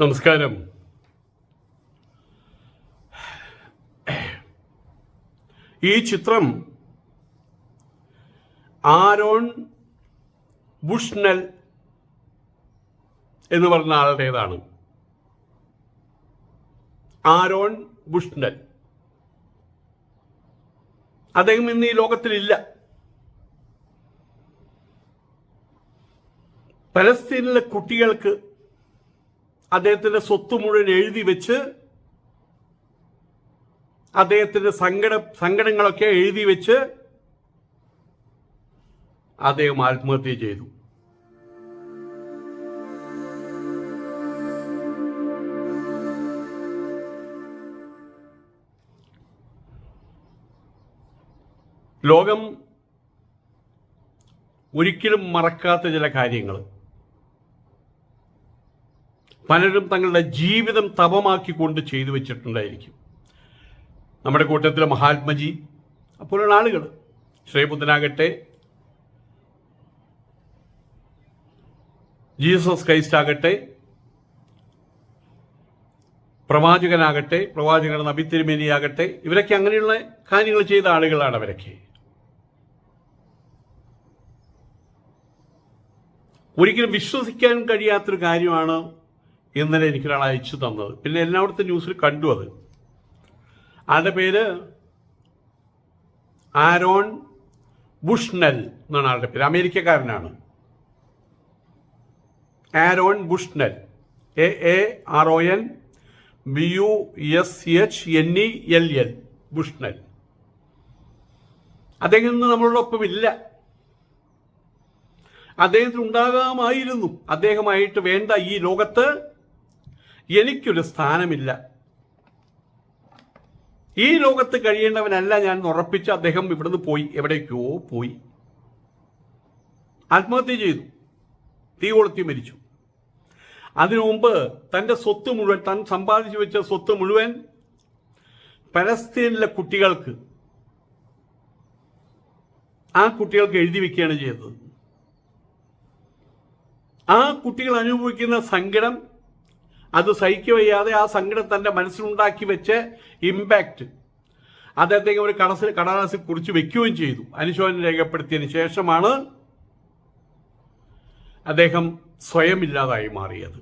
നമസ്കാരം. ഈ ചിത്രം ആരോൺ ബുഷ്നൽ എന്ന് പറഞ്ഞ ആളുടേതാണ്. ആരോൺ ബുഷ്നൽ. അദ്ദേഹം ഇന്ന് ഈ ലോകത്തിലില്ല. പലസ്തീനിലെ കുട്ടികൾക്ക് അദ്ദേഹത്തിന്റെ സ്വത്ത് മുഴുവൻ എഴുതി വെച്ച് അദ്ദേഹത്തിന്റെ സങ്കട സങ്കടങ്ങളൊക്കെ എഴുതി വെച്ച് അദ്ദേഹം ആത്മഹത്യ ചെയ്തു. ലോകം ഒരിക്കലും മറക്കാത്ത ചില കാര്യങ്ങൾ. പലരും തങ്ങളുടെ ജീവിതം തപമാക്കിക്കൊണ്ട് ചെയ്തു വെച്ചിട്ടുണ്ടായിരിക്കും. നമ്മുടെ കൂട്ടത്തിലെ മഹാത്മജി അപ്പോഴുള്ള ആളുകൾ ശ്രീബുദ്ധനാകട്ടെ ജീസസ് ക്രൈസ്റ്റ് ആകട്ടെ പ്രവാചകനാകട്ടെ പ്രവാചകൻ നബി തിരുമേനിയാകട്ടെ ഇവരൊക്കെ അങ്ങനെയുള്ള കാര്യങ്ങൾ ചെയ്ത ആളുകളാണ് അവരൊക്കെ. ഒരിക്കലും വിശ്വസിക്കാൻ കഴിയാത്തൊരു കാര്യമാണ് ഇന്നലെ എനിക്കൊരാൾ അയച്ചു തന്നത്. പിന്നെ എല്ലായിടത്തും ന്യൂസിൽ കണ്ടു അത്. ആളുടെ പേര്? ആരോൺ ബുഷ്നൽ എന്നാണ് ആളുടെ പേര്. അമേരിക്കക്കാരനാണ്. Aaron Bushnell A A R O N B U S H N E L L. Bushnell അദ്ദേഹം ഇന്ന് നമ്മളോടൊപ്പം ഇല്ല. അദ്ദേഹത്തിന് ഉണ്ടാകാമായിരുന്നു അദ്ദേഹമായിട്ട് വേണ്ട ഈ ലോകത്ത് എനിക്കൊരു സ്ഥാനമില്ല. ഈ ലോകത്ത് കഴിയേണ്ടവനല്ല ഞാൻ ഉറപ്പിച്ച് അദ്ദേഹം ഇവിടുന്ന് പോയി എവിടേക്കോ പോയി. ആത്മഹത്യ ചെയ്തു. തീ കൊളുത്തി മരിച്ചു. അതിനു മുമ്പ് തന്റെ സ്വത്ത് മുഴുവൻ താൻ സമ്പാദിച്ചു വെച്ച സ്വത്ത് മുഴുവൻ പലസ്തീനിലെ കുട്ടികൾക്ക് ആ കുട്ടികൾക്ക് എഴുതി വെക്കുകയാണ് ചെയ്തത്. ആ കുട്ടികൾ അനുഭവിക്കുന്ന സങ്കടം അത് സഹിക്കുകയ്യാതെ ആ സങ്കടം തന്റെ മനസ്സിലുണ്ടാക്കി വെച്ച് ഇമ്പാക്റ്റ് അദ്ദേഹത്തെ ഒരു കടസിൽ കടലാസിൽ കുറിച്ച് വെക്കുകയും ചെയ്തു. അനുശോചനം രേഖപ്പെടുത്തിയതിന് ശേഷമാണ് അദ്ദേഹം സ്വയം ഇല്ലാതായി മാറിയത്.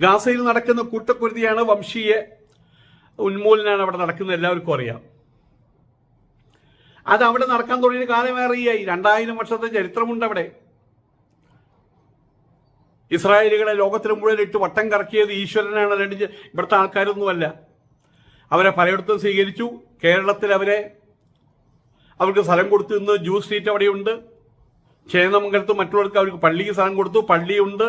ഗാസയിൽ നടക്കുന്ന കൂട്ടക്കുരുതിയാണ് വംശീയ ഉന്മൂലനാണ് അവിടെ നടക്കുന്നത്. എല്ലാവർക്കും അറിയാം. അത് അവിടെ നടക്കാൻ തുടങ്ങിയ കാലമേറിയായി രണ്ടായിരം വർഷത്തെ ചരിത്രമുണ്ട് അവിടെ. ഇസ്രായേലുകളെ ലോകത്തിന് മുഴുവൻ ഇട്ട് വട്ടം കറക്കിയത് ഈശ്വരനാണ്. രണ്ട് ഇവിടുത്തെ ആൾക്കാരൊന്നുമല്ല. അവരെ പലയിടത്തും സ്വീകരിച്ചു. കേരളത്തിൽ അവരെ അവർക്ക് സ്ഥലം കൊടുത്തു ഇന്ന് ജൂ സ്ട്രീറ്റ് അവിടെയുണ്ട്. ചേന്നമംഗലത്ത് മറ്റുള്ളവർക്ക് അവർക്ക് പള്ളിക്ക് സ്ഥലം കൊടുത്തു. പള്ളിയുണ്ട്.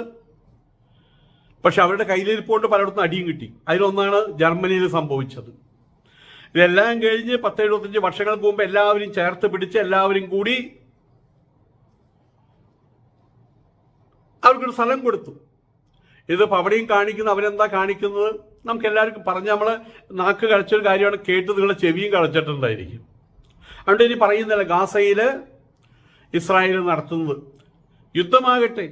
പക്ഷെ അവരുടെ കയ്യിലിരിപ്പുകൊണ്ട് പലയിടത്തും അടിയും കിട്ടി. അതിലൊന്നാണ് ജർമ്മനിയിൽ സംഭവിച്ചത്. ഇതെല്ലാം കഴിഞ്ഞ് പത്ത് എഴുപത്തഞ്ച് വർഷങ്ങൾക്ക് മുമ്പ് എല്ലാവരും ചേർത്ത് പിടിച്ച് എല്ലാവരും കൂടി അവർക്കൊരു സ്ഥലം കൊടുത്തു. ഇതിപ്പോൾ അവിടെയും കാണിക്കുന്ന അവരെന്താ കാണിക്കുന്നത്? നമുക്ക് എല്ലാവർക്കും പറഞ്ഞ് നമ്മൾ നാക്ക് കളിച്ചൊരു കാര്യമാണ് കേട്ട് നിങ്ങളുടെ ചെവിയും കളിച്ചിട്ടുണ്ടായിരിക്കും അതുകൊണ്ട് ഇനി പറയുന്നില്ല ഗാസയിൽ ഇസ്രായേൽ നടത്തുന്നത്. യുദ്ധമാകട്ടെ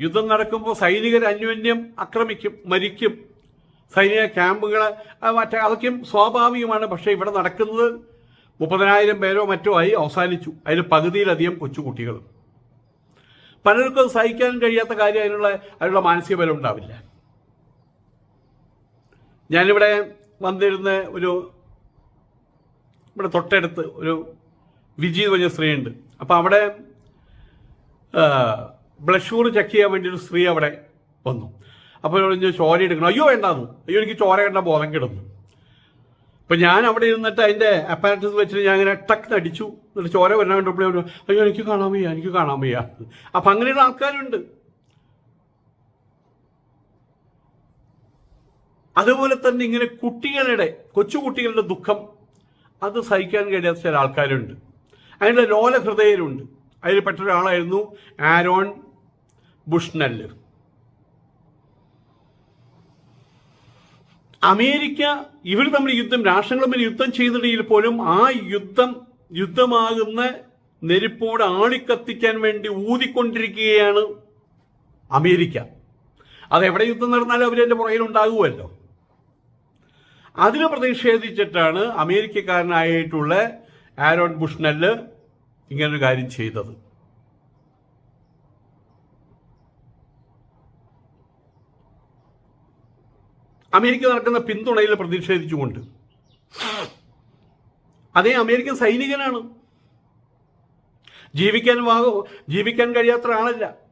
യുദ്ധം നടക്കുമ്പോൾ സൈനികർ അന്യോന്യം ആക്രമിക്കും മരിക്കും. സൈനിക ക്യാമ്പുകൾ മറ്റേ അതൊക്കെയും സ്വാഭാവികമാണ് പക്ഷേ ഇവിടെ നടക്കുന്നത് മുപ്പതിനായിരം പേരോ മറ്റോ ആയി അവസാനിച്ചു. അതിൽ പകുതിയിലധികം കൊച്ചുകുട്ടികളും. പലർക്കും സഹിക്കാൻ കഴിയാത്ത കാര്യം അതിനുള്ള അതിനുള്ള മാനസിക ബലം ഉണ്ടാവില്ല. ഞാനിവിടെ വന്നിരുന്ന ഒരു ഇവിടെ തൊട്ടടുത്ത് ഒരു വിജി എന്ന് പറഞ്ഞ സ്ത്രീയുണ്ട്. അപ്പോൾ അവിടെ ബ്ലഡ് ഷുഗർ ചെക്ക് ചെയ്യാൻ വേണ്ടി ഒരു സ്ത്രീ അവിടെ വന്നു. അപ്പോൾ ചോര എടുക്കണം അയ്യോ വേണ്ടാന്നു അയ്യോ എനിക്ക് ചോര കണ്ട ബോധം കിടന്നു. അപ്പം ഞാൻ അവിടെ ഇരുന്നിട്ട് അതിന്റെ അപ്പാരറ്റസ് വെച്ചിട്ട് ഞാൻ ഇങ്ങനെ ടക്ക് അടിച്ചു എന്നിട്ട് ചോര വരാൻ കണ്ടപ്പോഴേ അയ്യോ എനിക്ക് കാണാൻ വയ്യ എനിക്ക് കാണാൻ വയ്യ. അപ്പം അങ്ങനെയുള്ള ആൾക്കാരുണ്ട്. അതുപോലെ തന്നെ ഇങ്ങനെ കുട്ടികളുടെ കൊച്ചുകുട്ടികളുടെ ദുഃഖം അത് സഹിക്കാൻ കഴിയാത്ത ചില ആൾക്കാരുണ്ട്. അതിന്റെ ലോല ഹൃദയരുണ്ട് അതിൽ പെട്ട ഒരാളായിരുന്നു ആരോൺ ബുഷ്നല്ല് അമേരിക്ക ഇവർ തമ്മിൽ യുദ്ധം രാഷ്ട്രങ്ങൾ തമ്മിൽ യുദ്ധം ചെയ്തിടയിൽ പോലും ആ യുദ്ധം യുദ്ധമാകുന്ന നെരുപ്പോട് ആളിക്കത്തിക്കാൻ വേണ്ടി ഊതിക്കൊണ്ടിരിക്കുകയാണ് അമേരിക്ക. അതെവിടെ യുദ്ധം നടന്നാലും അവരെന്റെ പുറകിലുണ്ടാകുമല്ലോ അതിന് പ്രതിഷേധിച്ചിട്ടാണ് അമേരിക്കക്കാരനായിട്ടുള്ള ആരോൺ ബുഷ്നെൽ ഇങ്ങനൊരു കാര്യം ചെയ്തത്. അമേരിക്ക നടക്കുന്ന പിന്തുണയിൽ പ്രതിഷേധിച്ചുകൊണ്ട്. അതേ അമേരിക്കൻ സൈനികനാണ്. ജീവിക്കാൻ വാഹോ ജീവിക്കാൻ കഴിയാത്ത ആളല്ല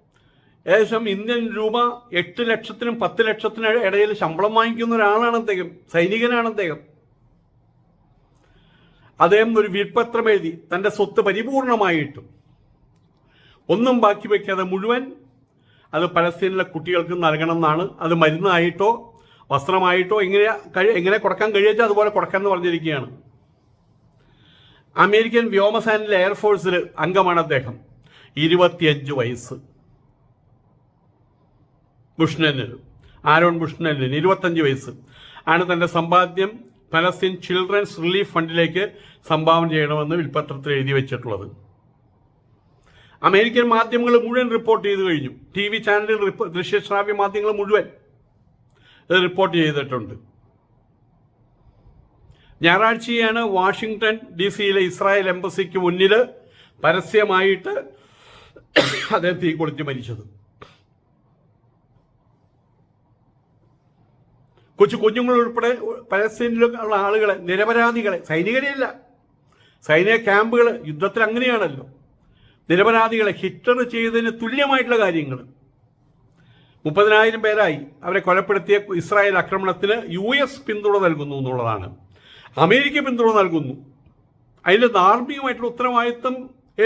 ഏകദേശം ഇന്ത്യൻ രൂപ എട്ട് ലക്ഷത്തിനും പത്ത് ലക്ഷത്തിനും ഇടയിൽ ശമ്പളം വാങ്ങിക്കുന്ന ഒരാളാണ് അദ്ദേഹം സൈനികനാണ് അദ്ദേഹം. അദ്ദേഹം ഒരു വിൽപത്രം എഴുതി തന്റെ സ്വത്ത് പരിപൂർണമായിട്ടും. ഒന്നും ബാക്കി വയ്ക്കാതെ മുഴുവൻ അത് പലസ്തീനിലെ കുട്ടികൾക്ക് നൽകണമെന്നാണ്. അത് മരുന്നായിട്ടോ വസ്ത്രമായിട്ടോ എങ്ങനെ കഴി എങ്ങനെ കൊടുക്കാൻ കഴിയാച്ചോ അതുപോലെ കൊടുക്കാമെന്ന് പറഞ്ഞിരിക്കുകയാണ്. അമേരിക്കൻ വ്യോമസേനയിലെ എയർഫോഴ്സിൽ അംഗമാണ് അദ്ദേഹം. ഇരുപത്തിയഞ്ച് വയസ്സ്. ബുഷ്നലിന് ആരോൺ ബുഷ്നലിന് ഇരുപത്തഞ്ച് വയസ്സ്. ആണ് തന്റെ സമ്പാദ്യം പലസ്തീൻ ചിൽഡ്രൻസ് റിലീഫ് ഫണ്ടിലേക്ക് സംഭാവന ചെയ്യണമെന്ന് വിൽപ്പത്രത്തിൽ എഴുതി വെച്ചിട്ടുള്ളത്. അമേരിക്കൻ മാധ്യമങ്ങൾ മുഴുവൻ റിപ്പോർട്ട് ചെയ്തു കഴിഞ്ഞു. ടി വി ദൃശ്യ ദൃശ്യശ്രാവ്യ മാധ്യമങ്ങൾ മുഴുവൻ. റിപ്പോർട്ട് ചെയ്തിട്ടുണ്ട്. ഞായറാഴ്ചയാണ് വാഷിങ്ടൺ ഡി സിയിലെ ഇസ്രായേൽ എംബസിക്ക് മുന്നിൽ പരസ്യമായിട്ട് അദ്ദേഹം തീ കൊളുത്തി മരിച്ചത്. കൊച്ചു കുഞ്ഞുങ്ങൾ ഉൾപ്പെടെ പലസ്തീനിലുള്ള ആളുകളെ നിരപരാധികളെ സൈനികരെയല്ല. സൈനിക ക്യാമ്പുകൾ യുദ്ധത്തിൽ അങ്ങനെയാണല്ലോ നിരപരാധികളെ ഹിറ്റർ ചെയ്തതിന് തുല്യമായിട്ടുള്ള കാര്യങ്ങൾ മുപ്പതിനായിരം പേരായി അവരെ കൊലപ്പെടുത്തിയ ഇസ്രായേൽ ആക്രമണത്തിന് യു എസ് പിന്തുണ നൽകുന്നു എന്നുള്ളതാണ്. അമേരിക്ക പിന്തുണ നൽകുന്നു. അതിന്റെ ധാർമ്മികമായിട്ടുള്ള ഉത്തരവാദിത്വം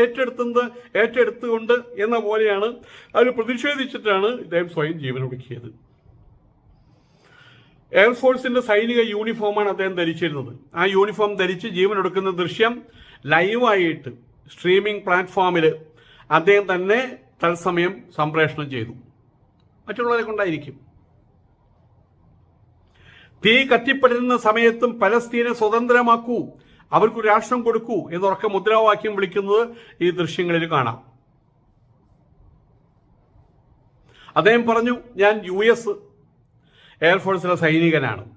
ഏറ്റെടുത്തത് ഏറ്റെടുത്തുകൊണ്ട് എന്ന പോലെയാണ് അവർ പ്രതിഷേധിച്ചിട്ടാണ് ഇദ്ദേഹം സ്വയം ജീവൻ ഒടുക്കിയത് എയർഫോഴ്സിന്റെ സൈനിക യൂണിഫോമാണ് അദ്ദേഹം ധരിച്ചിരുന്നത്. ആ യൂണിഫോം ധരിച്ച് ജീവൻ ഒടുക്കുന്ന ദൃശ്യം ലൈവായിട്ട് സ്ട്രീമിംഗ് പ്ലാറ്റ്ഫോമിൽ അദ്ദേഹം തന്നെ തത്സമയം സംപ്രേഷണം ചെയ്തു. മറ്റുള്ളവരെ കൊണ്ടായിരിക്കും. തീ കത്തിപ്പെടുന്ന സമയത്തും പലസ്തീനെ സ്വതന്ത്രമാക്കൂ. അവർക്ക് രാഷ്ട്രം കൊടുക്കൂ എന്നുറക്ക മുദ്രാവാക്യം വിളിക്കുന്നത് ഈ ദൃശ്യങ്ങളിൽ കാണാം. അദ്ദേഹം പറഞ്ഞു ഞാൻ യു എസ് എയർഫോഴ്സിലെ സൈനികനാണ്.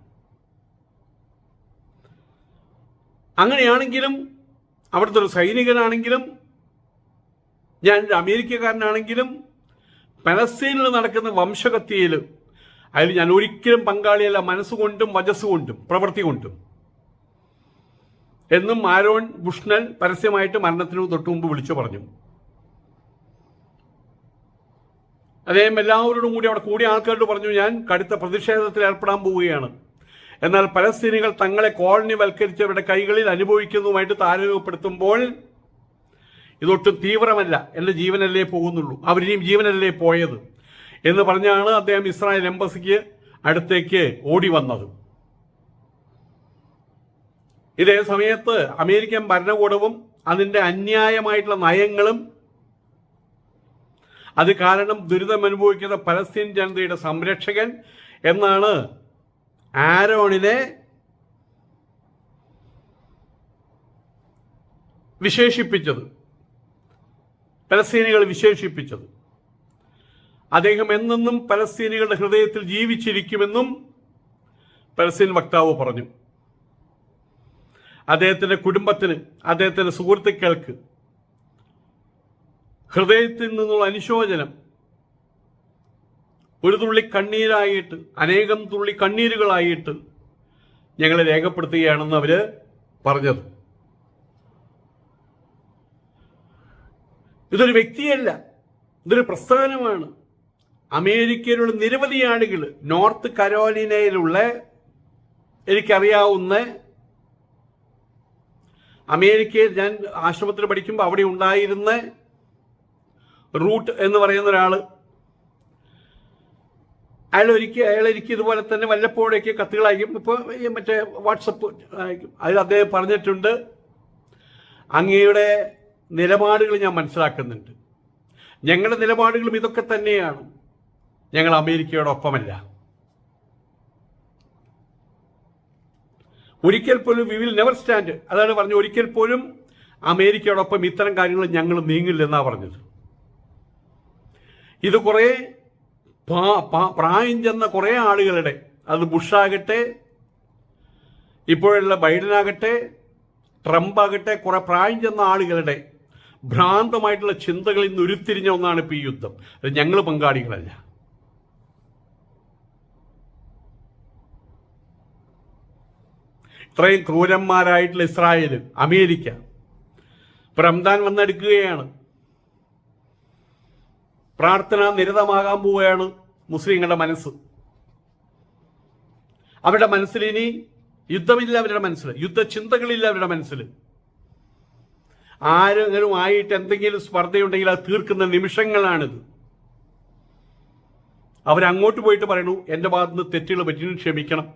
അങ്ങനെയാണെങ്കിലും അവിടുത്തെ ഒരു സൈനികനാണെങ്കിലും ഞാൻ അമേരിക്കക്കാരനാണെങ്കിലും പലസ്തീനിൽ നടക്കുന്ന വംശഹത്യയിൽ അതിൽ ഞാൻ ഒരിക്കലും പങ്കാളിയല്ല മനസ്സുകൊണ്ടും വജസ്സുകൊണ്ടും പ്രവൃത്തി കൊണ്ടും എന്നും ആരോൺ ബുഷ്ണൽ പരസ്യമായിട്ട് മരണത്തിന് തൊട്ടു മുമ്പ് വിളിച്ചു പറഞ്ഞു. അദ്ദേഹം എല്ലാവരോടും കൂടി അവിടെ കൂടിയ ആൾക്കാരോട് പറഞ്ഞു ഞാൻ കടുത്ത പ്രതിഷേധത്തിൽ ഏർപ്പെടാൻ പോവുകയാണ്. എന്നാൽ പലസ്തീനികൾ തങ്ങളെ കോളനി വൽക്കരിച്ചവരുടെ കൈകളിൽ അനുഭവിക്കുന്നതുമായിട്ട് താരതമ്യപ്പെടുത്തുമ്പോൾ ഇതൊട്ടും തീവ്രമല്ല എന്റെ ജീവനല്ലേ പോകുന്നുള്ളൂ. അവരിനിയും ജീവനല്ലേ പോയത്? എന്ന് പറഞ്ഞാണ് അദ്ദേഹം ഇസ്രായേൽ എംബസിക്ക് അടുത്തേക്ക് ഓടി വന്നത്. ഇതേ സമയത്ത് അമേരിക്കൻ ഭരണകൂടവും അതിന്റെ അന്യായമായിട്ടുള്ള നയങ്ങളും അത് കാരണം ദുരിതം അനുഭവിക്കുന്ന പലസ്തീൻ ജനതയുടെ സംരക്ഷകൻ എന്നാണ് ആരോണിനെ വിശേഷിപ്പിച്ചത്. പലസ്തീനികൾ വിശേഷിപ്പിച്ചത്. അദ്ദേഹം എന്നെന്നും പലസ്തീനികളുടെ ഹൃദയത്തിൽ ജീവിച്ചിരിക്കുമെന്നും പലസ്തീൻ വക്താവ് പറഞ്ഞു. അദ്ദേഹത്തിന്റെ കുടുംബത്തിന് അദ്ദേഹത്തിന്റെ സുഹൃത്തുക്കൾക്ക് ഹൃദയത്തിൽ നിന്നുള്ള അനുശോചനം ഒരു തുള്ളി കണ്ണീരായിട്ട് അനേകം തുള്ളി കണ്ണീരുകളായിട്ട് ഞങ്ങളെ രേഖപ്പെടുത്തുകയാണെന്ന് അവർ പറഞ്ഞത്. ഇതൊരു വ്യക്തിയല്ല. ഇതൊരു പ്രസ്ഥാനമാണ്. അമേരിക്കയിലുള്ള നിരവധി ആളുകൾ നോർത്ത് കരോലിനയിലുള്ള എനിക്കറിയാവുന്ന അമേരിക്കയിൽ ഞാൻ ആശ്രമത്തിൽ പഠിക്കുമ്പോൾ അവിടെ ഉണ്ടായിരുന്ന റൂട്ട് എന്ന് പറയുന്ന ഒരാൾ അയാൾ ഒരിക്കൽ അയാൾ എനിക്ക് ഇതുപോലെ തന്നെ വല്ലപ്പോഴൊക്കെ കത്തുകൾ അയക്കും ഇപ്പോൾ മറ്റേ വാട്സപ്പ് അയക്കും. അതിൽ അദ്ദേഹം പറഞ്ഞിട്ടുണ്ട് അങ്ങയുടെ നിലപാടുകൾ ഞാൻ മനസ്സിലാക്കുന്നുണ്ട്. ഞങ്ങളുടെ നിലപാടുകളും ഇതൊക്കെ തന്നെയാണ്. ഞങ്ങൾ അമേരിക്കയോടൊപ്പമല്ല. ഒരിക്കൽ പോലും വി വിൽ നെവർ സ്റ്റാൻഡ് അതാണ് പറഞ്ഞത്. ഒരിക്കൽ പോലും അമേരിക്കയോടൊപ്പം ഇത്തരം കാര്യങ്ങൾ ഞങ്ങൾ നീങ്ങില്ലെന്നാണ് പറഞ്ഞത്. ഇത് കുറേ പ്രായം ചെന്ന കുറേ ആളുകളുടെ അത് ബുഷാകട്ടെ ഇപ്പോഴുള്ള ബൈഡനാകട്ടെ ട്രംപ് ആകട്ടെ കുറെ പ്രായം ചെന്ന ആളുകളുടെ ഭ്രാന്തമായിട്ടുള്ള ചിന്തകളിൽ നിന്ന് ഉരുത്തിരിഞ്ഞ ഒന്നാണ് ഇപ്പോൾ ഈ യുദ്ധം. അത് ഞങ്ങൾ പങ്കാളികളല്ല. ഇത്രയും ക്രൂരന്മാരായിട്ടുള്ള ഇസ്രായേൽ അമേരിക്ക പ്രംദാൻ വന്നെടുക്കുകയാണ്. പ്രാർത്ഥന നിരതമാകാൻ പോവുകയാണ് മുസ്ലിങ്ങളുടെ മനസ്സ്. അവരുടെ മനസ്സിൽ ഇനി യുദ്ധമില്ല അവരുടെ മനസ്സിൽ. യുദ്ധചിന്തകളില്ല അവരുടെ മനസ്സിൽ. ആരെങ്കിലും ആയിട്ട് എന്തെങ്കിലും സ്പർദ്ധയുണ്ടെങ്കിൽ അത് തീർക്കുന്ന നിമിഷങ്ങളാണിത്. അവരങ്ങോട്ട് പോയിട്ട് പറയണു എന്റെ ഭാഗത്ത് നിന്ന് തെറ്റുകൾ പറ്റി ക്ഷമിക്കണം.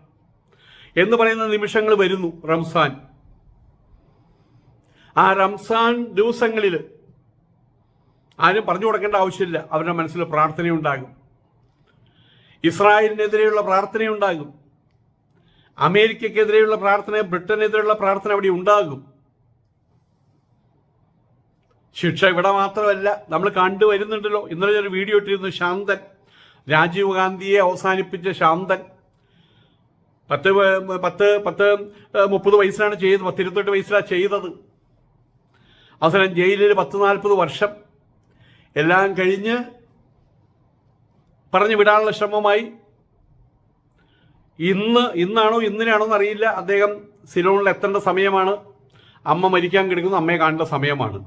എന്ന് പറയുന്ന നിമിഷങ്ങൾ വരുന്നു റംസാൻ. ആ റംസാൻ ദിവസങ്ങളിൽ ആരും പറഞ്ഞു കൊടുക്കേണ്ട ആവശ്യമില്ല. അവരുടെ മനസ്സിൽ പ്രാർത്ഥനയുണ്ടാകും. ഇസ്രായേലിനെതിരെയുള്ള പ്രാർത്ഥനയുണ്ടാകും. അമേരിക്കക്കെതിരെയുള്ള പ്രാർത്ഥന ബ്രിട്ടനെതിരെയുള്ള പ്രാർത്ഥന അവിടെ ഉണ്ടാകും. ശിക്ഷ ഇവിടെ മാത്രമല്ല നമ്മൾ കണ്ടുവരുന്നുണ്ടല്ലോ ഇന്നലെ ഒരു വീഡിയോ ഇട്ടിരുന്നു ശാന്തൻ. രാജീവ് ഗാന്ധിയെ അവസാനിപ്പിച്ച ശാന്തൻ. പത്ത് പത്ത് പത്ത് മുപ്പത് വയസ്സിലാണ് ചെയ്തത് പത്തിരുപത്തെട്ട് വയസ്സിലാണ് ചെയ്തത്. അവസാനം ജയിലിൽ പത്ത് നാൽപ്പത് വർഷം. എല്ലാം കഴിഞ്ഞ് പറഞ്ഞു വിടാനുള്ള ശ്രമമായി. ഇന്ന് ഇന്നാണോ ഇന്നിനാണോ എന്നറിയില്ല. അദ്ദേഹം സിലോണിൽ എത്തേണ്ട സമയമാണ്. അമ്മ മരിക്കാൻ കിടക്കുന്നു അമ്മയെ കാണേണ്ട സമയമാണ്.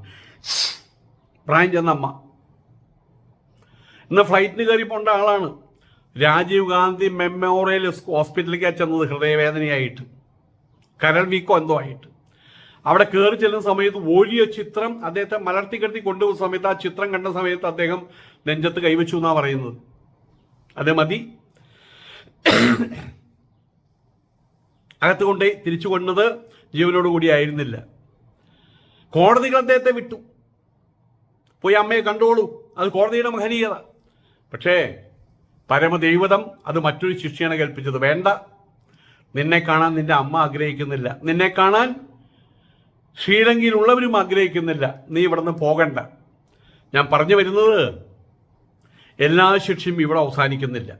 പ്രായം ചെന്ന അമ്മ. ഇന്ന് ഫ്ലൈറ്റിന് കയറി പോണ്ട ആളാണ്. രാജീവ് ഗാന്ധി മെമ്മോറിയൽ ഹോസ്പിറ്റലിലേക്കാണ് ചെന്നത് ഹൃദയവേദനയായിട്ട്. കരൾ വീക്കോ എന്തോ ആയിട്ട്. അവിടെ കയറി ചെല്ലുന്ന സമയത്ത് വലിയ ചിത്രം അദ്ദേഹത്തെ മലർത്തി കെട്ടി കൊണ്ടുപോകുന്ന സമയത്ത് ആ ചിത്രം കണ്ട സമയത്ത് അദ്ദേഹം നെഞ്ചത്ത് കൈവച്ചു എന്നാ പറയുന്നത്. അത് മതി. അകത്ത് കൊണ്ടേ തിരിച്ചു കൊണ്ടത് ജീവനോടുകൂടി ആയിരുന്നില്ല. കോടതികൾ അദ്ദേഹത്തെ വിട്ടു. പോയി അമ്മയെ കണ്ടോളൂ. അത് കോടതിയുടെ മഹനീയത. പക്ഷേ പരമദൈവതം അത് മറ്റൊരു ശിക്ഷയാണ് കൽപ്പിച്ചത് വേണ്ട. നിന്നെ കാണാൻ നിന്റെ അമ്മ ആഗ്രഹിക്കുന്നില്ല. നിന്നെ കാണാൻ ശ്രീലങ്കയിലുള്ളവരും ആഗ്രഹിക്കുന്നില്ല. നീ ഇവിടുന്ന് പോകണ്ട. ഞാൻ പറഞ്ഞു വരുന്നത് എല്ലാ ശിക്ഷയും ഇവിടെ അവസാനിക്കുന്നില്ല.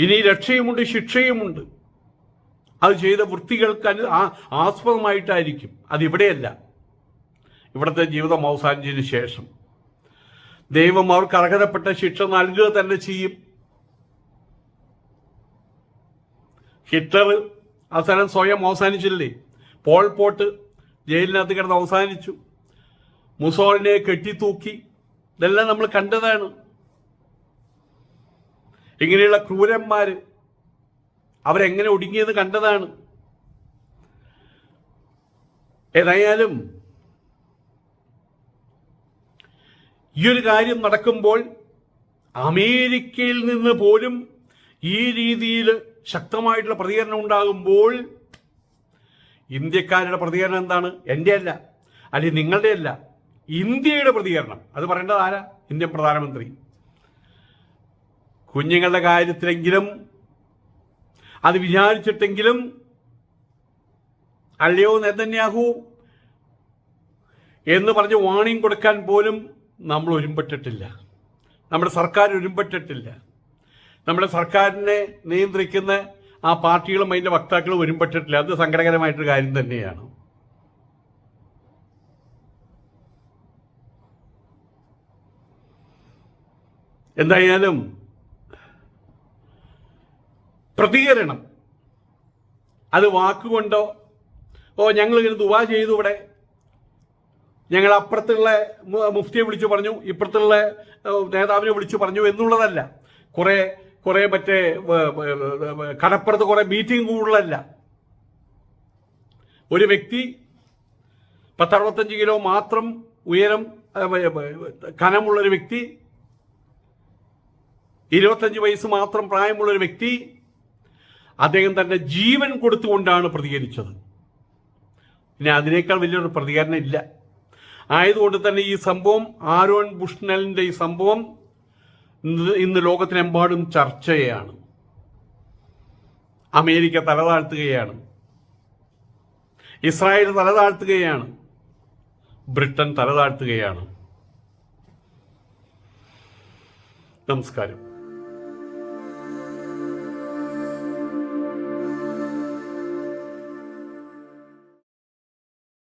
ഇനി രക്ഷയുമുണ്ട് ശിക്ഷയുമുണ്ട്. അത് ചെയ്ത വൃത്തികൾക്ക് അനു ആസ്പദമായിട്ടായിരിക്കും. അതിവിടെയല്ല. ഇവിടുത്തെ ജീവിതം അവസാനിച്ചതിന് ശേഷം. ദൈവം അവർക്ക് അർഹതപ്പെട്ട ശിക്ഷ നൽകുക തന്നെ ചെയ്യും. ഹിറ്റ്ലർ അവസാനം സ്വയം അവസാനിച്ചില്ലേ? പോൾ പോട്ട് ജയിലിനകത്ത് കിടന്ന് അവസാനിച്ചു. മുസോളിനെ കെട്ടിത്തൂക്കി. ഇതെല്ലാം നമ്മൾ കണ്ടതാണ്. ഇങ്ങനെയുള്ള ക്രൂരന്മാര് അവരെങ്ങനെ ഒടുങ്ങിയത് കണ്ടതാണ്. ഏതായാലും ഈ ഒരു കാര്യം നടക്കുമ്പോൾ അമേരിക്കയിൽ നിന്ന് പോലും ഈ രീതിയിൽ ശക്തമായിട്ടുള്ള പ്രതികരണം ഉണ്ടാകുമ്പോൾ ഇന്ത്യക്കാരുടെ പ്രതികരണം എന്താണ്? എന്റെ അല്ല അല്ലെങ്കിൽ നിങ്ങളുടെ അല്ല ഇന്ത്യയുടെ പ്രതികരണം. അത് പറയേണ്ടത് ആരാ? ഇന്ത്യൻ പ്രധാനമന്ത്രി. കുഞ്ഞുങ്ങളുടെ കാര്യത്തിലെങ്കിലും അത് വിചാരിച്ചിട്ടെങ്കിലും അല്ലയോ നെതന്യാഹു എന്ന് പറഞ്ഞ് വാണിംഗ് കൊടുക്കാൻ പോലും നമ്മൾ ഒരുമ്പെട്ടിട്ടില്ല. നമ്മുടെ സർക്കാർ ഒരുമ്പെട്ടിട്ടില്ല. നമ്മുടെ സർക്കാരിനെ നിയന്ത്രിക്കുന്ന ആ പാർട്ടികളും അതിന്റെ വക്താക്കളും ഒരുമ്പെട്ടിട്ടില്ല. അത് സങ്കടകരമായിട്ടൊരു കാര്യം തന്നെയാണ്. എന്തായാലും പ്രതികരണം. അത് വാക്കുകൊണ്ടോ? ഓ ഞങ്ങൾ ഇങ്ങനെ ദുവാ ചെയ്തു ഇവിടെ. ഞങ്ങൾ അപ്പുറത്തുള്ള മുഫ്തിയെ വിളിച്ചു പറഞ്ഞു ഇപ്പുറത്തുള്ള നേതാവിനെ വിളിച്ചു പറഞ്ഞു എന്നുള്ളതല്ല. കുറെ കുറെ മറ്റേ കടപ്പുറത്ത് കുറെ മീറ്റിംഗ് കൂടുതലല്ല. ഒരു വ്യക്തി പത്തറുപത്തഞ്ച് കിലോ മാത്രം ഉയരം കനമുള്ള ഒരു വ്യക്തി ഇരുപത്തഞ്ച് വയസ്സ് മാത്രം പ്രായമുള്ള ഒരു വ്യക്തി അദ്ദേഹം തന്റെ ജീവൻ കൊടുത്തുകൊണ്ടാണ് പ്രതികരിച്ചത്. പിന്നെ അതിനേക്കാൾ വലിയൊരു പ്രതികരണം ഇല്ല. ആയതുകൊണ്ട് തന്നെ ഈ സംഭവം ആരോൺ ബുഷ്ണലിന്റെ ഈ സംഭവം ഇന്ന് ലോകത്തിനെമ്പാടും ചർച്ചയാണ്. അമേരിക്ക തലതാഴ്ത്തുകയാണ്. ഇസ്രായേൽ തലതാഴ്ത്തുകയാണ്. ബ്രിട്ടൻ തലതാഴ്ത്തുകയാണ്. നമസ്കാരം.